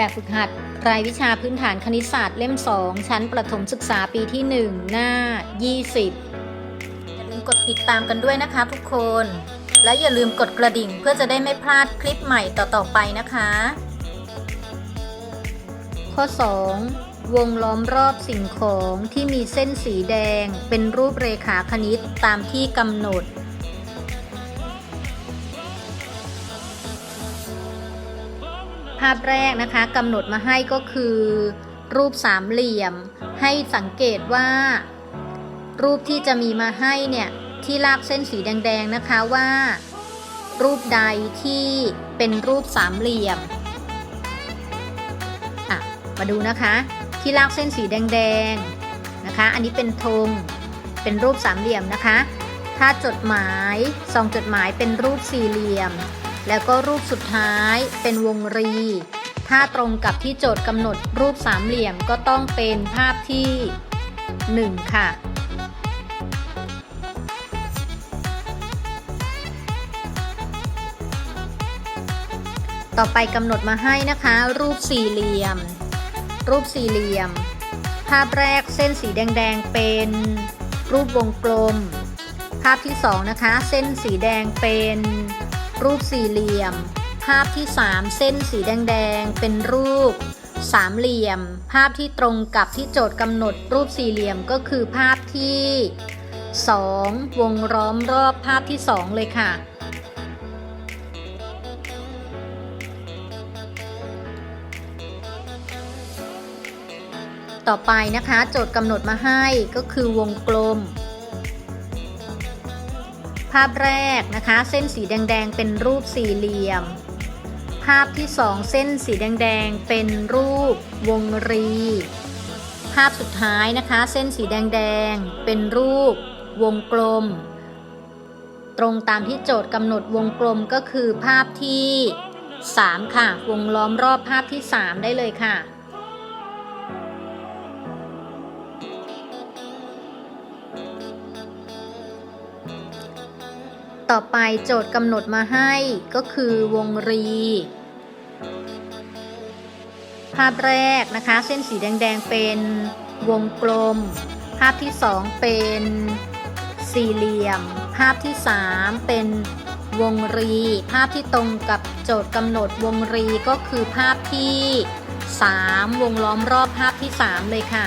แบบฝึกหัด รายวิชาพื้นฐานคณิตศาสตร์เล่ม 2 ชั้นประถมศึกษาปีที่ 1 หน้า 20 อย่าลืมกดติดตามกันด้วยนะคะทุกคน และอย่าลืมกดกระดิ่งเพื่อจะได้ไม่พลาดคลิปใหม่ต่อๆไปนะคะ ข้อ 2 วงล้อมรอบสิ่งของที่มีเส้นสีแดง เป็นรูปเรขาคณิตตามที่กำหนด ภาพแรกนะคะกำหนดมาให้ก็คือ รูปสามเหลี่ยม ให้สังเกตว่า รูปที่จะมีมาให้เนี่ยที่ลากเส้นสีแดง ๆนะคะว่า รูปใดที่เป็นรูปสามเหลี่ยมอะมาดูนะคะ ที่ลากเส้นสีแดงๆนะคะ อันนี้เป็นธงเป็นรูปสามเหลี่ยมนะคะ ถ้าจดหมายซองจดหมายเป็นรูปสี่เหลี่ยม แล้วก็รูปสุดท้ายเป็นวงรี ถ้าตรงกับที่โจทย์กำหนดรูปสามเหลี่ยมก็ต้องเป็นภาพที่ 1 ค่ะ ต่อไปกำหนดมาให้นะคะ รูปสี่เหลี่ยม รูปสี่เหลี่ยม ภาพแรกเส้นสีแดงๆเป็นรูปวงกลม ภาพที่สองนะคะ เส้นสีแดงเป็น รูปสี่เหลี่ยม ภาพที่ 3 เส้นสีแดงๆ เป็นรูป สามเหลี่ยม ภาพที่ตรงกับที่โจทย์กำหนดรูปสี่เหลี่ยมก็คือภาพที่ 2 วงล้อมรอบภาพที่ 2 เลยค่ะต่อไปนะคะ โจทย์กำหนดมาให้ก็คือวงกลม ภาพแรกนะคะ เส้นสีแดง ๆ เป็นรูปสี่เหลี่ยม ภาพที่สองเส้นสีแดง ๆ เป็นรูปวงรี ภาพสุดท้ายนะคะ เส้นสีแดง ๆ เป็นรูปวงกลม ตรงตามที่โจทย์กำหนดวงกลมก็คือภาพที่ 3 ค่ะ วงล้อมรอบภาพที่ 3 ได้เลยค่ะ ต่อไปโจทย์กำหนดมาให้ก็คือวงรี ภาพแรกนะคะเส้นสีแดงๆเป็นวงกลม ภาพที่ 2 เป็นสี่เหลี่ยม ภาพที่ 3 เป็นวงรี ภาพที่ตรงกับโจทย์กำหนดวงรีก็คือภาพที่ 3 วงล้อมรอบภาพที่ 3 เลยค่ะ